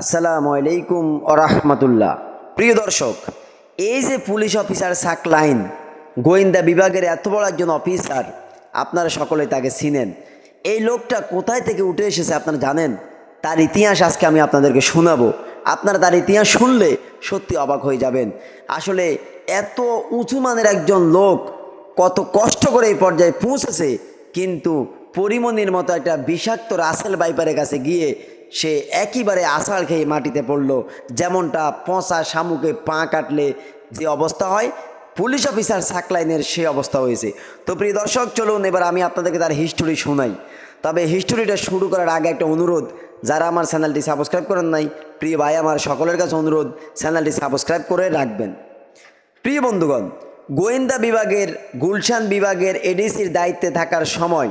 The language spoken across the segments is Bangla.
আসসালামু আলাইকুম আরহামতুল্লাহ প্রিয় দর্শক, এই যে পুলিশ অফিসার সাকলাইন, গোয়েন্দা বিভাগের এত বড় একজন অফিসার, আপনারা সকলে তাকে চিনেন। এই লোকটা কোথায় থেকে উঠে এসেছে আপনারা জানেন? তার ইতিহাস আজকে আমি আপনাদেরকে শোনাবো। আপনারা তার ইতিহাস শুনলে সত্যি অবাক হয়ে যাবেন। আসলে এত উঁচু মানের একজন লোক, কত কষ্ট করে এই পর্যায়ে পৌঁছেছে, কিন্তু পরিমণির মতো একটা বিষাক্ত রাসেল বাইপারের কাছে গিয়ে সে একইবারে আষাঢ় খেয়ে মাটিতে পড়ল। যেমনটা পচা শামুকে পা কাটলে যে অবস্থা হয়, পুলিশ অফিসার সাকলাইনের সে অবস্থা হয়েছে। তো প্রিয় দর্শক, চলুন এবার আমি আপনাদেরকে তার হিস্টোরি শোনাই। তবে হিস্টোরিটা শুরু করার আগে একটা অনুরোধ, যারা আমার চ্যানেলটি সাবস্ক্রাইব করেন নাই, প্রিয় ভাই, আমার সকলের কাছে অনুরোধ চ্যানেলটি সাবস্ক্রাইব করে রাখবেন। প্রিয় বন্ধুগণ, গোয়েন্দা বিভাগের, গুলশান বিভাগের এডিসির দায়িত্বে থাকার সময়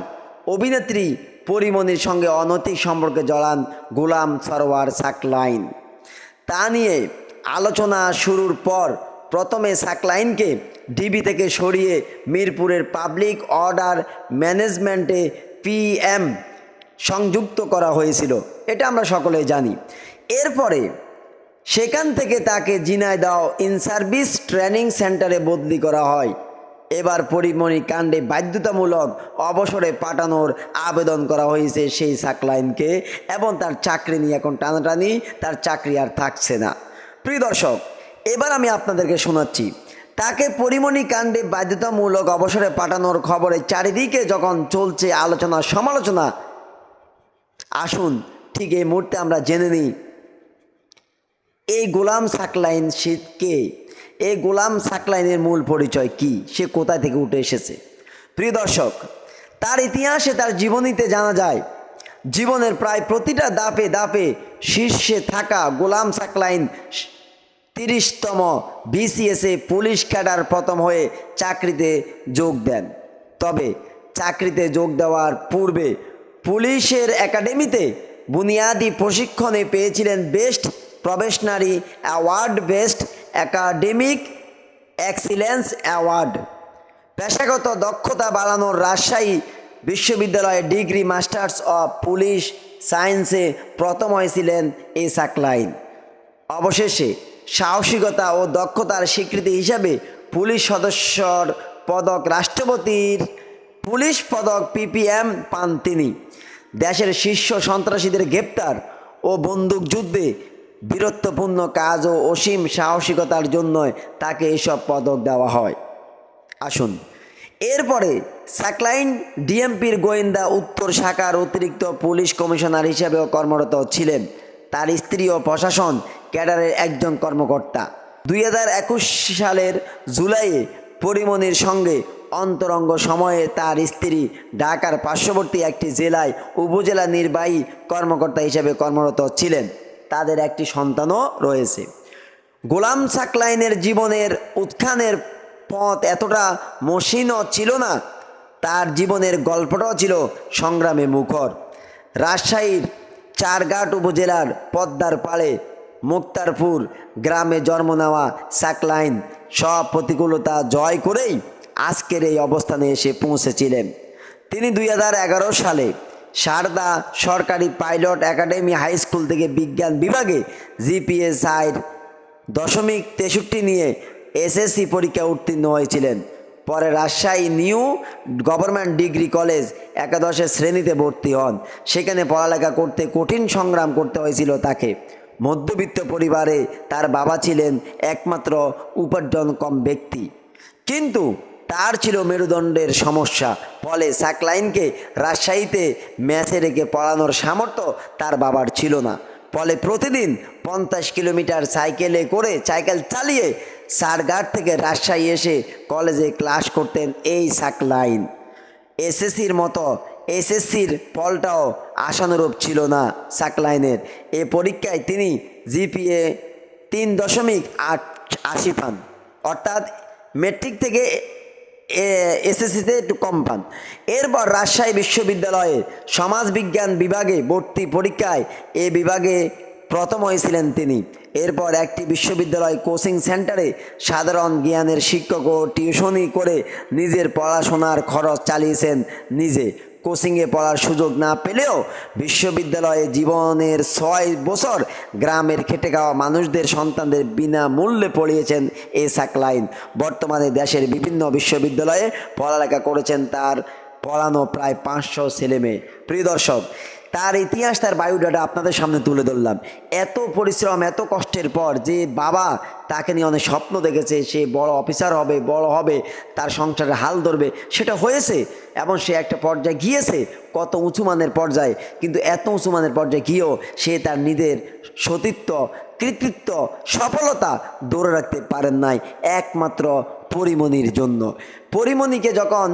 অভিনেত্রী পরিমণির সঙ্গে অনৈতিক সম্পর্কে জড়ান গোলাম সরোয়ার সাকলাইন। তা নিয়ে আলোচনা শুরুর পর প্রথমে সাকলাইনকে ডিবি থেকে সরিয়ে মিরপুরের পাবলিক অর্ডার ম্যানেজমেন্টে পিএম সংযুক্ত করা হয়েছিল। এটা আমরা সকলে জানি। এরপরে সেখান থেকে তাকে জিনাইদাও ইন সার্ভিস ট্রেনিং সেন্টারে বদলি করা হয়। এবার পরিমণি কাণ্ডে বাধ্যতামূলক অবসরে পাঠানোর আবেদন করা হয়েছে সেই সাকলাইনকে এবং তার চাকরি নিয়ে এখন টানাটানি, তার চাকরি আর থাকছে না। প্রিয় দর্শক, এবার আমি আপনাদেরকে শোনাচ্ছি। তাকে পরিমণি কাণ্ডে বাধ্যতামূলক অবসরে পাঠানোর খবরে চারিদিকে যখন চলছে আলোচনা, সমালোচনা, আসুন ঠিক এই মুহূর্তে আমরা জেনে নিই, এই গোলাম সাকলাইন সে কে? এই গোলাম সাকলাইনের মূল পরিচয় কি? সে কোথা থেকে উঠে এসেছে? প্রিয় দর্শক, তার ইতিহাসে তার জীবনীতে জানা যায়, জীবনের প্রায় প্রতিটা দাপে দাপে শীর্ষে থাকা গোলাম সাকলাইন তিরিশতম বিসিএসে পুলিশ ক্যাডার প্রথম হয়ে চাকরিতে যোগ দেন। তবে চাকরিতে যোগ দেওয়ার পূর্বে পুলিশের একাডেমিতে বুনিয়াদি প্রশিক্ষণে পেয়েছিলেন best probationary award, best academic excellence award. পেশাগত দক্ষতা বাড়ানোর রাজশাহী বিশ্ববিদ্যালয়ে ডিগ্রি, মাস্টার্স অফ পুলিশ সায়েন্সে প্রথম হয়েছিলেন এই সাকলাইন অবশেষে সাহসিকতা ও দক্ষতার স্বীকৃতি হিসাবে পুলিশ সদস্যর পদক রাষ্ট্রপতির পুলিশ পদক পিপিএম পান তিনি। দেশের শীর্ষ সন্ত্রাসীদের গ্রেপ্তার ও বন্দুকযুদ্ধে বীরত্বপূর্ণ কাজ ও অসীম সাহসিকতার জন্য তাকে এসব পদক দেওয়া হয়। আসুন, এরপরে সাকলাইন ডিএমপির গোয়েন্দা উত্তর শাখার অতিরিক্ত পুলিশ কমিশনার হিসেবেও কর্মরত ছিলেন। তার স্ত্রী ও প্রশাসন ক্যাডারের একজন কর্মকর্তা। দুই হাজার একুশ সালের জুলাইয়ে পরিমণির সঙ্গে অন্তরঙ্গ সময়ে তার স্ত্রী ঢাকার পার্শ্ববর্তী একটি জেলায় উপজেলা নির্বাহী কর্মকর্তা হিসেবে কর্মরত ছিলেন। তাদের একটি সন্তানও রয়েছে। গোলাম সাকলাইনের জীবনের উত্থানের পথ এতটা মসৃণও ছিল না, তার জীবনের গল্পটাও ছিল সংগ্রামে মুখর। রাজশাহীর চারঘাট উপজেলার পদ্মার পাড়ে মুক্তারপুর গ্রামে জন্ম নেওয়া সাকলাইন সব প্রতিকূলতা জয় করেই আজকের এই অবস্থানে এসে পৌঁছেছিলেন। তিনি দুই হাজার এগারো সালে সারদা সরকারি পাইলট একাডেমি হাই স্কুল থেকে বিজ্ঞান বিভাগে জিপিএস আয়ের দশমিক তেষট্টি নিয়ে এসএসসি পরীক্ষা উত্তীর্ণ হয়েছিলেন। পরে Rajshahi New Government Degree College একাদশের শ্রেণীতে ভর্তি হন। সেখানে পড়ালেখা করতে কঠিন সংগ্রাম করতে হয়েছিল তাকে। মধ্যবিত্ত পরিবারে তার বাবা ছিলেন একমাত্র উপার্জনক্ষম ব্যক্তি। কিন্তু তার ছিল মেরুদণ্ডের সমস্যা। ফলে সাকলাইনকে রাজশাহীতে ম্যাচে রেখে পড়ানোর সামর্থ্য তার বাবার ছিল না। ফলে প্রতিদিন পঞ্চাশ কিলোমিটার সাইকেলে করে সাইকেল চালিয়ে সারঘাট থেকে রাজশাহী এসে কলেজে ক্লাস করতেন এই সাকলাইন। এসএসসির মতো এসএসসির ফলটাও আশানুরূপ ছিল না সাকলাইনের। এ পরীক্ষায় তিনি জিপিএ তিন দশমিক আট আশি পান। অর্থাৎ মেট্রিক থেকে এসএসসিতে একটু কম পান। এরপর রাজশাহী বিশ্ববিদ্যালয়ে সমাজবিজ্ঞান বিভাগে ভর্তি পরীক্ষায় এ বিভাগে প্রথম হয়েছিলেন তিনি। এরপর একটি বিশ্ববিদ্যালয় কোচিং সেন্টারে সাধারণ জ্ঞানের শিক্ষক ও টিউশনি করে নিজের পড়াশোনার খরচ চালিয়েছেন নিজে। কোচিংয়ে পড়ার সুযোগ না পেলেও বিশ্ববিদ্যালয়ে জীবনের ছয় বছর গ্রামের খেটে খাওয়া মানুষদের সন্তানদের বিনামূল্যে পড়িয়েছেন এ সাকলাইন বর্তমানে দেশের বিভিন্ন বিশ্ববিদ্যালয়ে পড়ালেখা করেছেন তার পড়ানো প্রায় পাঁচশো ছেলেমেয়ে। প্রিয় দর্শক তার ইতিহাস, তার বায়োডাটা আপনাদের সামনে তুলে ধরলাম। এত পরিশ্রম, এত কষ্টের পর যে বাবা তাকে নিয়ে অনেক স্বপ্ন দেখেছে, সে বড় অফিসার হবে, বড় হবে, তার সংসারে হাল ধরবে, সেটা হয়েছে এবং সে একটা পর্যায়ে গিয়েছে, কত উঁচু মানের পর্যায়ে। কিন্তু এত উঁচু মানের পর্যায়ে গিয়েও সে তার নিজের সতীত্ব, কৃতিত্ব, সফলতা ধরে রাখতে পারেন নাই, একমাত্র পরিমণির জন্য। পরিমণিকে যখন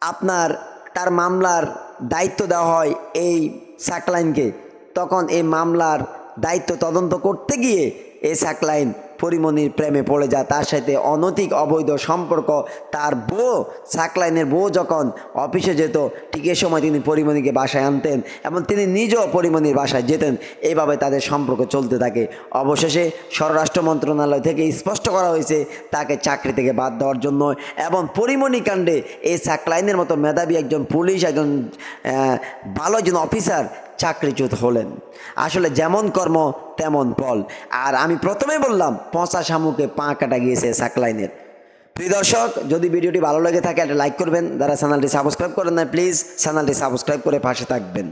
আপনার, তার মামলার দায়িত্ব দেওয়া হয় এই সাকলাইনকে তখন এই মামলার দায়িত্ব তদন্ত করতে গিয়ে এই সাকলাইন পরিমণির প্রেমে পড়ে যায়। তার সাথে অনৈতিক অবৈধ সম্পর্ক। তার বউ সাকলাইনের বউ যখন অফিসে যেত, ঠিক এ সময় তিনি পরিমণিকে বাসায় আনতেন এবং তিনি নিজেও পরিমণির বাসায় যেতেন। এইভাবে তাদের সম্পর্ক চলতে থাকে। অবশেষে স্বরাষ্ট্র মন্ত্রণালয় থেকে স্পষ্ট করা হয়েছে, তাকে চাকরি থেকে বাদ দেওয়ার জন্য এবং পরিমণি কাণ্ডে এই সাকলাইনের মতো মেধাবী একজন পুলিশ, একজন ভালো একজন অফিসার চাকরিচ্যুত হলেন। আসলে যেমন কর্ম, তেমন ফল। আর আমি প্রথমে বললাম, পঁচা শামুকে পা কাটা গিয়েছে সাকলাইনের। প্রিয় দর্শক, যদি ভিডিওটি ভালো লেগে থাকে, একটা লাইক করবেন। যারা চ্যানেলটি সাবস্ক্রাইব করেন না প্লিজ চ্যানেলটি সাবস্ক্রাইব করে পাশে থাকবেন।